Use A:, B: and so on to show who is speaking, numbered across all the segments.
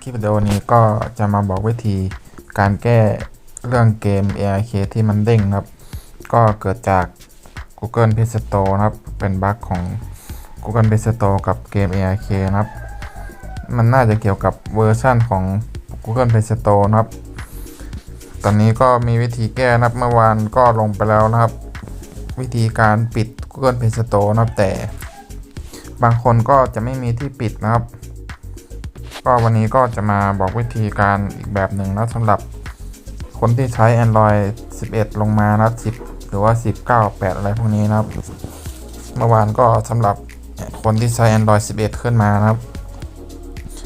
A: คลิปวิดีโอนี้ก็จะมาบอกวิธีการแก้เรื่องเกม ARK ที่มันเด้งนะครับ ก็เกิดจาก Google Play Store นะครับ เป็นบั๊กของ Google Play Store กับเกม ARK นะครับ มันน่าจะเกี่ยวกับเวอร์ชันของ Google Play Store นะครับ ตอนนี้ก็มีวิธีแก้นะครับ เมื่อวานก็ลงไปแล้วนะครับ วิธีการปิด Google Play Store นะครับแต่ บางคนก็จะไม่มีที่ปิดนะครับ ก็วันนี้ก็จะมาบอกวิธีการอีกแบบหนึ่งนะสำหรับคนที่ใช้ Android 11 ลงมานะ10 หรือว่า 10 9 8 อะไรพวกนี้นะครับ เมื่อวานก็สำหรับคนที่ใช้ Android 11 ขึ้นมานะครับ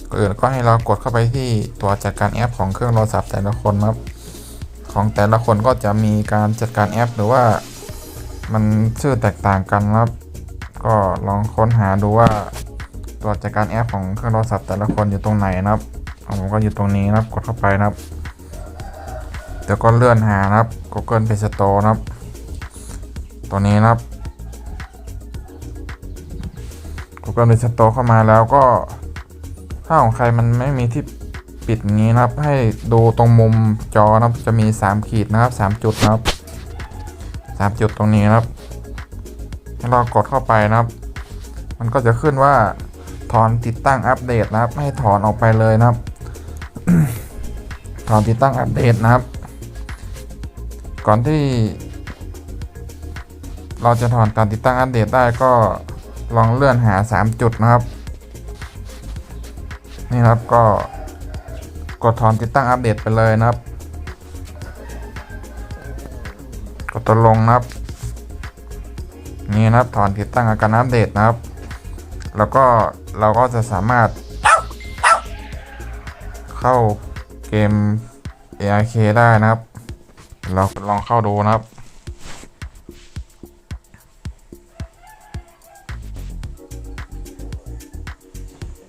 A: ก่อนอื่นก็ให้เรากดเข้าไปที่ตัวจัดการแอปของเครื่องโทรศัพท์แต่ละคนนะครับ ของแต่ละคนก็จะมีการจัดการแอป หรือว่ามันชื่อแตกต่างกันนะครับ ก็ลองค้นหาดูว่า ตัวจัดการแอปของเครื่องโทรศัพท์แต่ละคนอยู่ตรงไหนนะครับผมก็อยู่ตรงนี้นะครับ กดเข้าไปนะครับเดี๋ยวก็เลื่อนหานะครับ Google Play Store นะครับ ตัวนี้นะครับ Google Play Store เข้ามาแล้วก็ ถ้าของใครมันไม่มีที่ปิดงี้นะครับ ให้ดูตรงมุมจอนะครับ จะมี 3 ขีดนะครับ 3 จุดนะครับ 3 จุดตรงนี้นะครับให้เรากดเข้าไปนะครับ มันก็จะขึ้นว่า ถอนติดตั้งอัปเดตนะครับ ให้ถอนออกไปเลยนะครับ ถอนติดตั้งอัปเดตนะครับ ก่อนที่ เราจะถอนการติดตั้งอัปเดตได้ก็ลองเลื่อนหา 3 จุดนะครับ นี่ครับก็กดถอนติดตั้งอัปเดตไปเลยนะครับ กดตัวลงนะครับ นี่นะครับถอนติดตั้งอาการอัปเดตนะครับ แล้วก็เราก็จะสามารถ เข้าเกม ARK ได้นะครับ เราลองเข้าดูนะครับ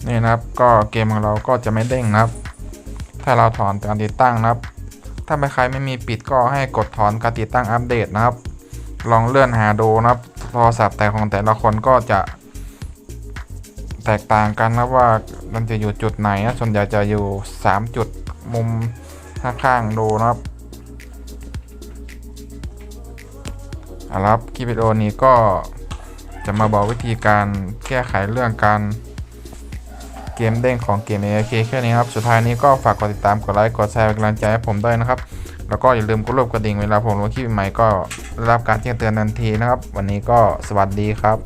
A: นี่นะครับก็เกมของเราก็จะไม่เด้งนะครับ ถ้าเราถอนการติดตั้งนะครับ ถ้าใครไม่มีปิดก็ให้กดถอนการติดตั้งอัปเดตนะครับ ลองเลื่อนหาดูนะครับ โทรศัพท์แต่ของแต่ละคนก็จะ แตกต่างกันนะว่ามันจะอยู่จุดไหนนะส่วนใหญ่จะอยู่ 3 จุดมุมข้างๆดูนะครับเอาละครับคลิปวิดีโอนี้ก็จะมาบอกวิธีการแก้ไขเรื่องการเกมเด้งของเกม ARK แค่นี้ครับ สุดท้ายนี้ก็ฝากกดติดตาม กดไลค์ กดแชร์เป็นกำลังใจให้ผมด้วยนะครับ แล้วก็อย่าลืมกดรูปกระดิ่งเวลาผมลงคลิปใหม่ก็ได้รับการแจ้งเตือนทันทีนะครับ วันนี้ก็สวัสดีครับ